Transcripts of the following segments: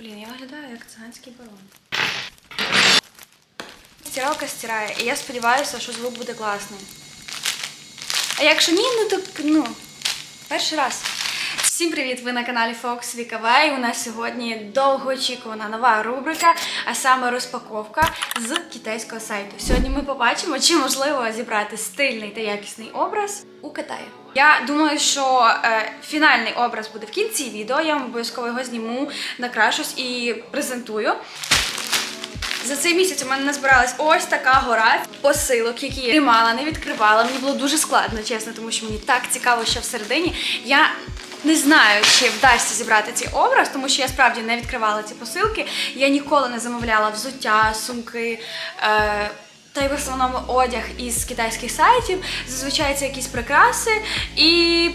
Блін, я виглядаю як циганський барон. Стиралка стирає, і я сподіваюся, що звук буде класний. А якщо ні, ну то ну, перший раз. Всім привіт! Ви на каналі Fox VKV. І У нас сьогодні довгоочікувана нова рубрика, а саме розпаковка з китайського сайту. Сьогодні ми побачимо, чи можливо зібрати стильний та якісний образ у Китаї. Я думаю, що е, фінальний образ буде в кінці відео. Я вам обов'язково його зніму, накрашусь і презентую. За цей місяць у мене назбиралась ось така гора посилок, які я тримала, не відкривала. Мені було дуже складно, чесно, тому що мені так цікаво, що всередині. Я не знаю, чи вдасться зібрати цей образ, тому що я справді не відкривала ці посилки. Я ніколи не замовляла взуття, сумки. Е- та й в основному одяг із китайських сайтів. Зазвичай це якісь прикраси і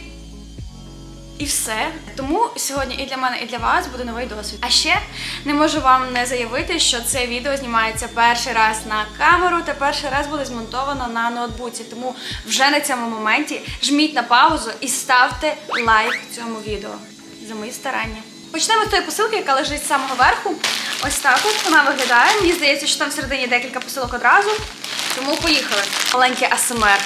і все. Тому сьогодні і для мене, і для вас буде новий досвід. А ще не можу вам не заявити, що це відео знімається перший раз на камеру та перший раз буде змонтовано на ноутбуці. Тому вже на цьому моменті жміть на паузу і ставте лайк цьому відео за мої старання. Почнемо з тої посилки, яка лежить з самого верху. Ось так от вона виглядає. Мені здається, що там всередині декілька посилок одразу. Тому поїхали. Маленький АСМР.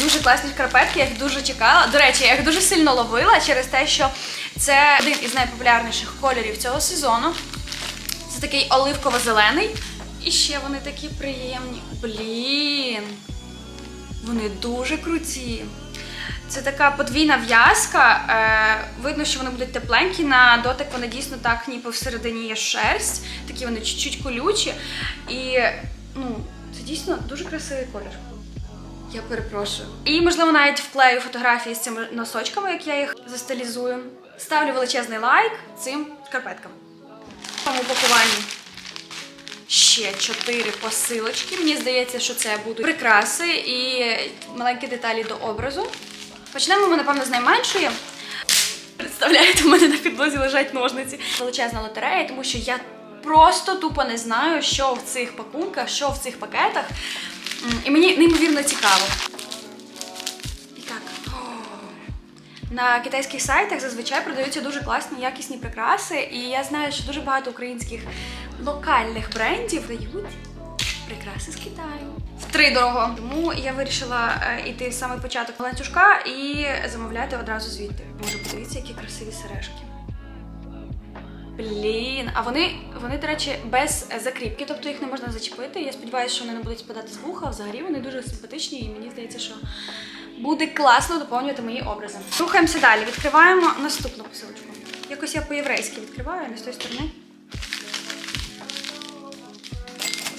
Дуже класні шкарпетки, я їх дуже чекала. До речі, я їх дуже сильно ловила через те, що це один із найпопулярніших кольорів цього сезону. Це такий оливково-зелений. І ще вони такі приємні. Блін. Вони дуже круті. Це така подвійна в'язка. Е, видно, що вони будуть тепленькі. На дотик вони дійсно так, ніби всередині є шерсть. Такі вони чуть-чуть колючі. І ну, це дійсно дуже красивий колір. Я перепрошую. І, можливо, навіть вклею фотографії з цими носочками, як я їх застилізую. Ставлю величезний лайк цим шкарпеткам. В цьому упакуванні ще чотири посилочки. Мені здається, що це будуть прикраси і маленькі деталі до образу. Почнемо ми, напевно, з найменшої. Представляєте, у мене на підлозі лежать ножниці. Величезна лотерея, тому що я просто тупо не знаю, що в цих пакунках, що в цих пакетах. І мені неймовірно цікаво. І так. На китайських сайтах зазвичай продаються дуже класні якісні прикраси, і я знаю, що дуже багато українських локальних брендів дають прикраси з Китаю. Втри дорого. Тому я вирішила е, йти в самий початок ланцюжка і замовляти одразу звідти. Боже, подивіться, які красиві сережки. Блін, а вони, вони, до речі, без е, закріпки, тобто їх не можна зачепити. Я сподіваюся, що вони не будуть спадати з вуха. Взагалі вони дуже симпатичні, і мені здається, що буде класно доповнювати мої образи. Рухаємося далі. Відкриваємо наступну посилочку. Якось я по-єврейськи відкриваю, не з тої сторони.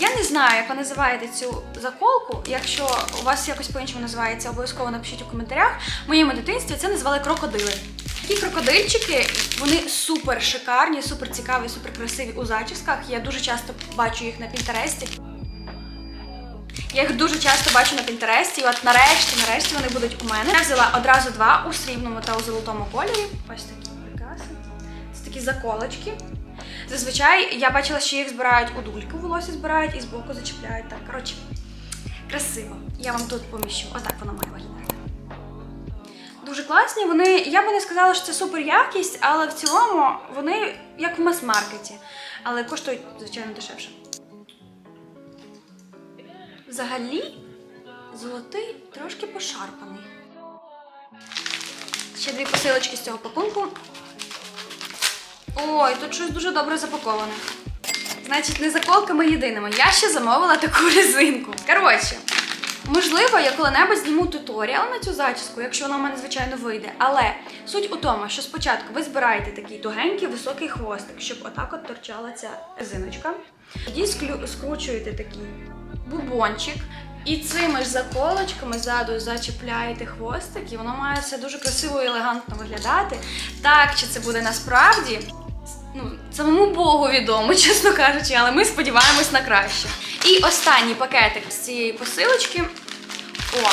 Я не знаю, як ви називаєте цю заколку. Якщо у вас якось по-іншому називається, обов'язково напишіть у коментарях. В моєму дитинстві це називали крокодили. Такі крокодильчики, вони супер шикарні, супер цікаві, супер красиві у зачісках. Я дуже часто бачу їх на Пінтересті. Я їх дуже часто бачу на Пінтересті, і от нарешті, нарешті вони будуть у мене. Я взяла одразу два у срібному та у золотому кольорі. Ось такі прикраси. Це такі заколочки. Зазвичай я бачила, що їх збирають у дульку, волосся збирають і збоку зачіпляють. Так, коротше, красиво. Я вам тут поміщу. Отак воно має виглядати. Дуже класні. Вони, я би не сказала, що це супер якість, але в цілому вони як в мас-маркеті. Але коштують, звичайно, дешевше. Взагалі, золотий трошки пошарпаний. Ще дві посилочки з цього пакунку. Ой, тут щось дуже добре запаковане. Значить, не заколками єдиними. Я ще замовила таку резинку. Коротше, можливо, я коли-небудь зніму туторіал на цю зачіску, якщо вона в мене, звичайно, вийде. Але суть у тому, що спочатку ви збираєте такий тугенький високий хвостик, щоб отак от торчала ця резиночка. Тоді склю- скручуєте такий бубончик. І цими ж заколочками ззаду зачіпляєте хвостик, і воно має все дуже красиво і елегантно виглядати. Так, чи це буде насправді? Ну, самому Богу відомо, чесно кажучи, але ми сподіваємось на краще. І останній пакетик з цієї посилочки. О,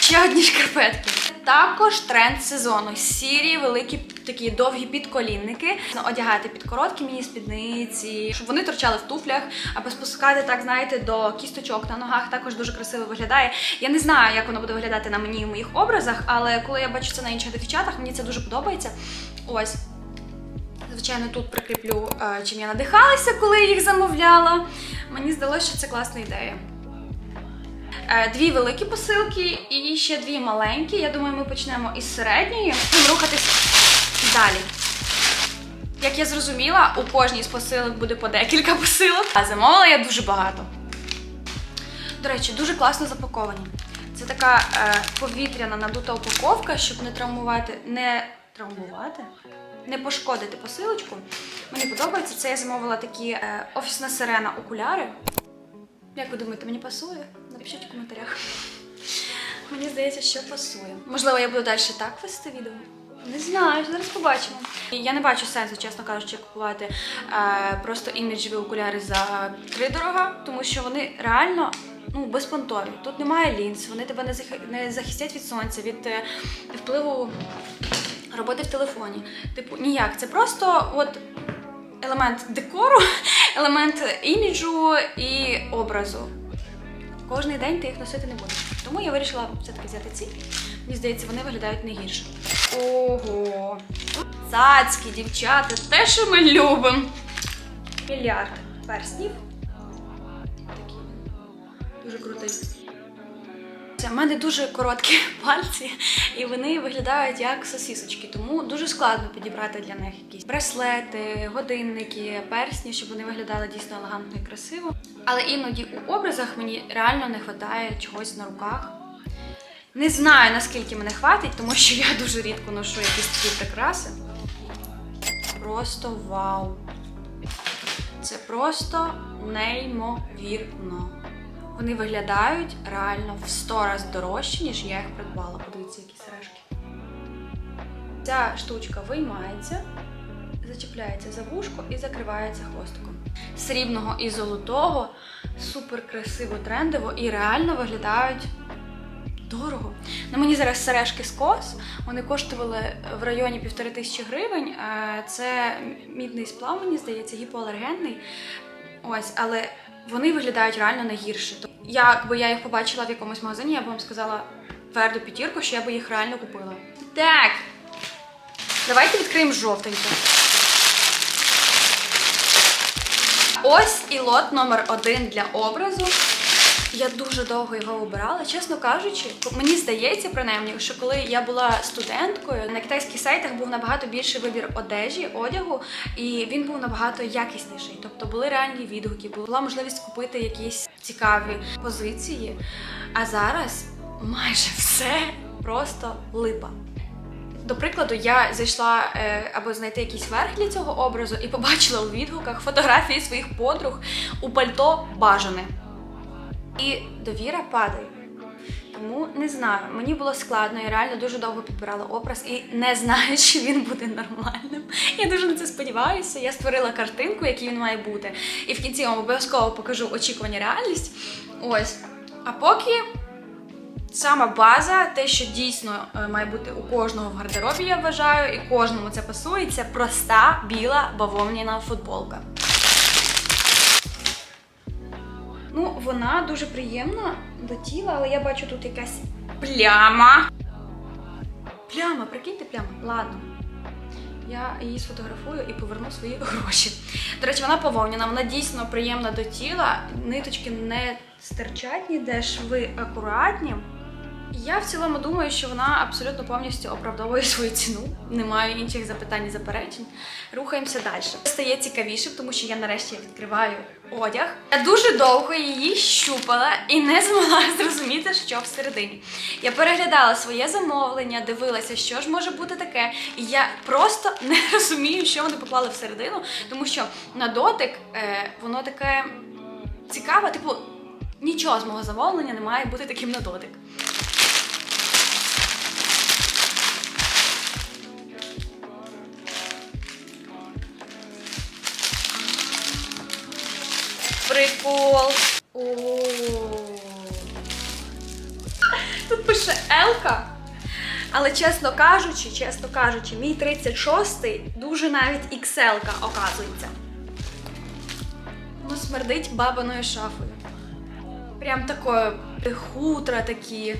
ще одні шкарпетки. Також тренд сезону. Сірі великі такі довгі підколінники, одягати під короткі міні спідниці, щоб вони торчали в туфлях, або спускати так, знаєте, до кісточок на ногах. Також дуже красиво виглядає. Я не знаю, як воно буде виглядати на мені в моїх образах, але коли я бачу це на інших дівчатах, мені це дуже подобається. Ось. Звичайно, тут прикріплю, е, чим я надихалася, коли їх замовляла. Мені здалося, що це класна ідея. Е, Дві великі посилки і ще дві маленькі. Я думаю, ми почнемо із середньої. Будемо рухатись далі. Як я зрозуміла, у кожній з посилок буде по декілька посилок, а замовила я дуже багато. До речі, дуже класно запаковані. Це така е, повітряна надута упаковка, щоб не травмувати, не травмувати, не пошкодити посилочку. Мені подобається. Це я замовила такі е, офісна сирена окуляри. Як ви думаєте, мені пасує? Напишіть в коментарях. Мені здається, що пасує. Можливо, я буду далі так вести відео. Не знаю, зараз побачимо. Я не бачу сенсу, чесно кажучи, купувати е, просто іміджеві окуляри за тридорога, тому що вони реально ну, безпонтові. Тут немає лінз, вони тебе не захистять від сонця, від е, впливу роботи в телефоні. Типу, ніяк. Це просто от елемент декору, елемент іміджу і образу. Кожний день ти їх носити не будеш. Тому я вирішила все-таки взяти ці. Мені здається, вони виглядають не гірше. Ого! Цацькі, дівчата, те, що ми любимо. Мільярд перснів. Такі. Дуже крутий. У мене дуже короткі пальці, і вони виглядають як сосісочки, тому дуже складно підібрати для них якісь браслети, годинники, персні, щоб вони виглядали дійсно елегантно і красиво. Але іноді у образах мені реально не вистачає чогось на руках. Не знаю наскільки мене хватить, тому що я дуже рідко ношу якісь такі прикраси. Просто вау! Це просто неймовірно. Вони виглядають реально в 100 раз дорожче, ніж я їх придбала. Подивіться, які сережки. Ця штучка виймається, зачіпляється за вушко і закривається хвостиком. Срібного і золотого, супер красиво, трендово і реально виглядають дорого. На мені зараз сережки з кос. Вони коштували в районі півтори тисячі гривень. Це мідний сплав, мені здається, гіпоалергенний. Ось, але вони виглядають реально не гірше. Якби я їх побачила в якомусь магазині, я б вам сказала тверду п'ятірку, що я би їх реально купила. Так. Давайте відкриємо жовтеньке. Ось і лот номер один для образу. Я дуже довго його обирала. Чесно кажучи, мені здається, принаймні, що коли я була студенткою, на китайських сайтах був набагато більший вибір одежі, одягу, і він був набагато якісніший. Тобто були реальні відгуки, була можливість купити якісь цікаві позиції. А зараз майже все просто липа. До прикладу, я зайшла е, аби знайти якийсь верх для цього образу і побачила у відгуках фотографії своїх подруг у пальто бажане. І довіра падає. Тому не знаю, мені було складно, я реально дуже довго підбирала образ і не знаю, чи він буде нормальним. Я дуже на це сподіваюся. Я створила картинку, який він має бути. І в кінці вам обов'язково покажу очікування реальність. Ось. А поки сама база, те, що дійсно е, має бути у кожного в гардеробі, я вважаю, і кожному це пасує, це проста біла бавовняна футболка. Ну, вона дуже приємна до тіла, але я бачу тут якась пляма. Пляма, прикиньте пляма. Ладно. Я її сфотографую і поверну свої гроші. До речі, вона пововняна, вона дійсно приємна до тіла. Ниточки не стирчать ніде, шви акуратні. Я в цілому думаю, що вона абсолютно повністю оправдовує свою ціну. Немає інших запитань і заперечень. Рухаємося далі. Стає цікавішим, тому що я нарешті відкриваю одяг. Я дуже довго її щупала і не змогла зрозуміти, що всередині. Я переглядала своє замовлення, дивилася, що ж може бути таке, і я просто не розумію, що вони поклали всередину, тому що на дотик е, воно таке цікаве, типу. Нічого з мого замовлення не має бути таким на дотик. Елка. Але чесно кажучи, чесно кажучи, мій 36-й дуже навіть XL-ка оказується. Воно смердить бабиною шафою. Прям такою хутра такі.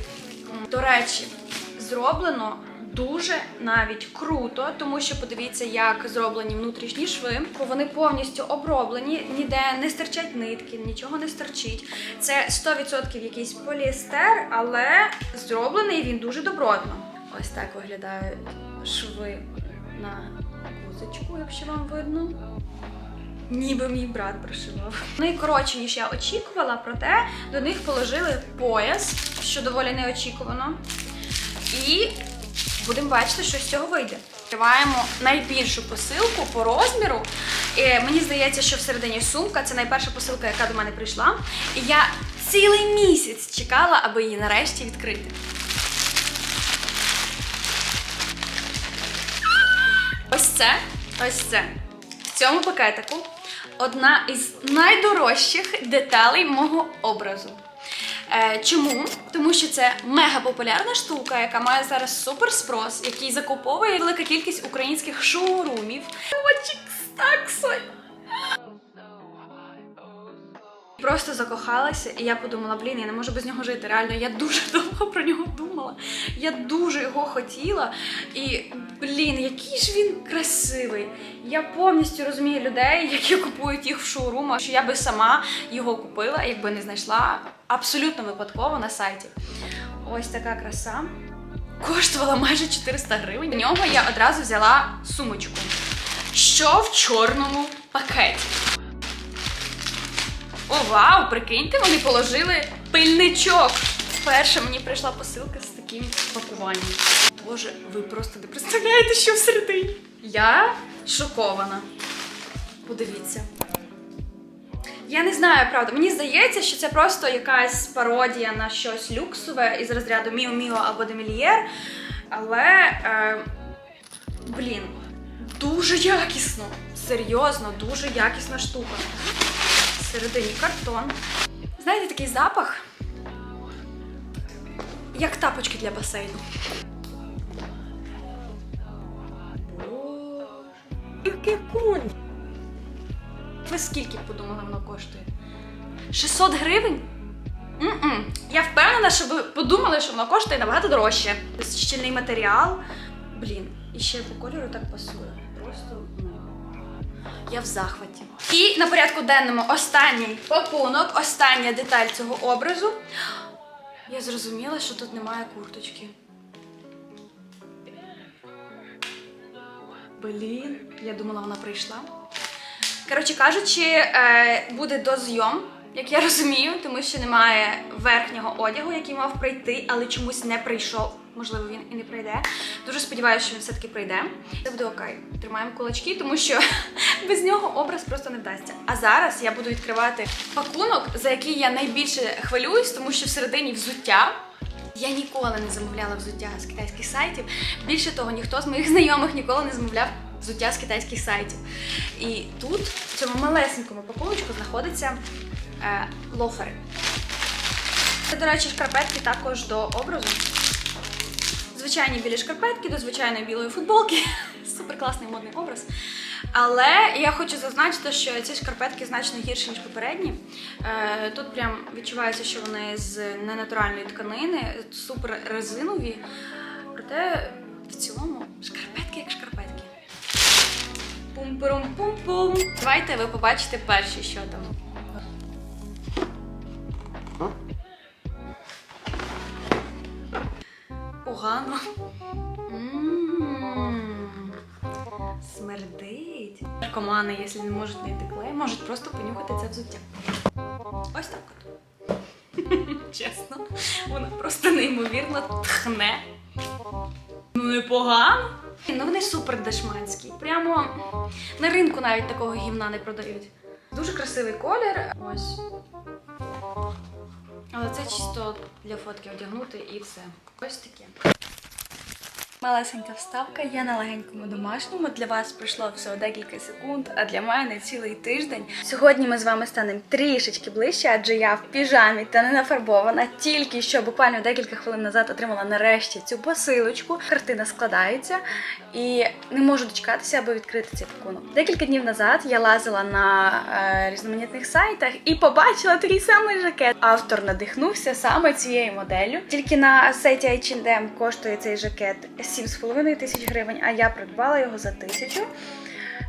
До речі, зроблено дуже навіть круто, тому що подивіться, як зроблені внутрішні шви. Вони повністю оброблені, ніде не стирчать нитки, нічого не стирчить. Це 100% якийсь поліестер, але зроблений він дуже добротно. Ось так виглядають шви на кузочку, якщо вам видно. Ніби мій брат пришивав. Вони коротші, ніж я очікувала, проте до них положили пояс, що доволі неочікувано. І будемо бачити, що з цього вийде. Відкриваємо найбільшу посилку по розміру. І мені здається, що всередині сумка це найперша посилка, яка до мене прийшла. І я цілий місяць чекала, аби її нарешті відкрити. Ось це, ось це. В цьому пакетику одна із найдорожчих деталей мого образу. Е, чому? Тому що це мега популярна штука, яка має зараз супер спрос, який закуповує велика кількість українських шоурумів. Очік стаксой. Просто закохалася, і я подумала, блін, я не можу без нього жити. Реально, я дуже довго про нього думала. Я дуже його хотіла. І блін, який ж він красивий. Я повністю розумію людей, які купують їх в шоурумах, що я би сама його купила, якби не знайшла абсолютно випадково на сайті. Ось така краса. Коштувала майже 400 гривень. В нього я одразу взяла сумочку. Що в чорному пакеті? О, вау! Прикиньте, вони положили пильничок. Вперше мені прийшла посилка з таким пакуванням. Боже, ви просто не представляєте, що всередині. Я шокована. Подивіться. Я не знаю, правда. Мені здається, що це просто якась пародія на щось люксове із розряду Міо Міо або Демільєр. Але, е, блін, дуже якісно. Серйозно, дуже якісна штука. Всередині картон. Знаєте, такий запах, як тапочки для басейну. Яке конь? Ви скільки б подумали, воно коштує? 600 гривень? М-м. Я впевнена, що ви подумали, що воно коштує набагато дорожче. Щільний матеріал. Блін, і ще по кольору так пасує. Просто. Я в захваті. І на порядку денному останній пакунок, остання деталь цього образу. Я зрозуміла, що тут немає курточки. Блін, я думала, вона прийшла. Коротше кажучи, е, буде дозйом, як я розумію, тому що немає верхнього одягу, який мав прийти, але чомусь не прийшов. Можливо, він і не прийде. Дуже сподіваюся, що він все-таки прийде. Це буде окей. Тримаємо кулачки, тому що без нього образ просто не вдасться. А зараз я буду відкривати пакунок, за який я найбільше хвилююсь, тому що всередині взуття. Я ніколи не замовляла взуття з китайських сайтів. Більше того, ніхто з моїх знайомих ніколи не замовляв взуття з китайських сайтів. І тут, в цьому малесенькому пакуночку, знаходяться е, лофери. Це, до речі, шкарпетки також до образу. Звичайні білі шкарпетки до звичайної білої футболки. Супер класний модний образ. Але я хочу зазначити, що ці шкарпетки значно гірші, ніж попередні. Е, Тут прям відчувається, що вони з ненатуральної тканини, супер резинові. Проте в цілому шкарпетки як шкарпетки. Пум-пурум-пум-пум. Давайте ви побачите перші, що там. Наркомани, якщо не можуть знайти клей, можуть просто понюхати це взуття. Ось так от. Чесно, вона просто неймовірно тхне. Ну, непогано. Ну вони супер дешманські. Прямо на ринку навіть такого гімна не продають. Дуже красивий колір. Ось. Але це чисто для фотки одягнути і все. Ось таке. Малесенька вставка, я на легенькому домашньому. Для вас пройшло всього декілька секунд, а для мене цілий тиждень. Сьогодні ми з вами станемо трішечки ближче, адже я в піжамі та не нафарбована. Тільки що буквально декілька хвилин назад отримала нарешті цю посилочку. Картина складається і не можу дочекатися, аби відкрити цей пакунок. Декілька днів назад я лазила на е, різноманітних сайтах і побачила такий самий жакет. Автор надихнувся саме цією моделлю. Тільки на сайті H&M коштує цей жакет 7,5 тисяч гривень, а я придбала його за тисячу.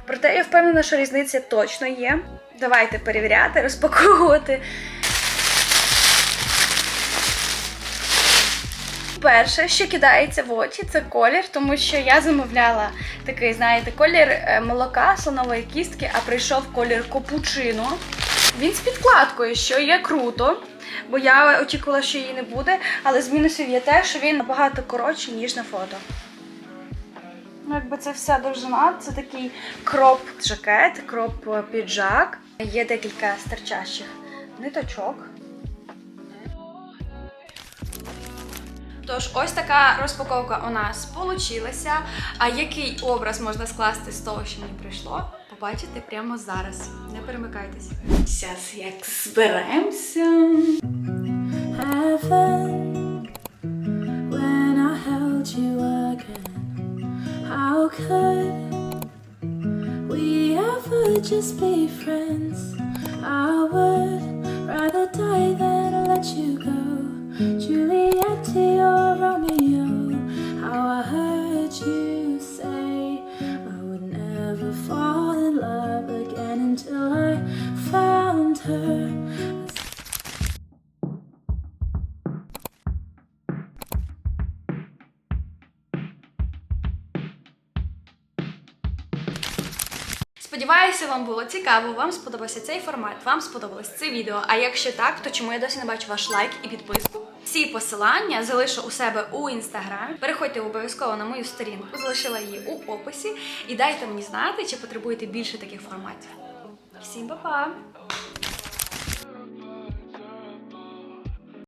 Проте я впевнена, що різниця точно є. Давайте перевіряти, розпаковувати. Перше, що кидається в очі, це колір, тому що я замовляла такий, знаєте, колір е, молока, слонової кістки, а прийшов колір капучино. Він з підкладкою, що є круто, бо я очікувала, що її не буде, але з мінусів є те, що він набагато коротший, ніж на фото. Ну, якби це вся довжина, це такий кроп жакет, кроп е. Є декілька старчащих ниточок. Тож, ось така розпаковка у нас получилася. А який образ можна скласти з того, що мені прийшло, побачите прямо зараз. Не перемикайтесь. Зараз як зберемося. heaven when I held you again. How could we ever just be friends? Сподіваюся, вам було цікаво, вам сподобався цей формат, вам сподобалось це відео. А якщо так, то чому я досі не бачу ваш лайк і підписку? Всі посилання залишу у себе у інстаграмі. Переходьте обов'язково на мою сторінку, залишила її у описі. І дайте мені знати, чи потребуєте більше таких форматів. Всім па-па!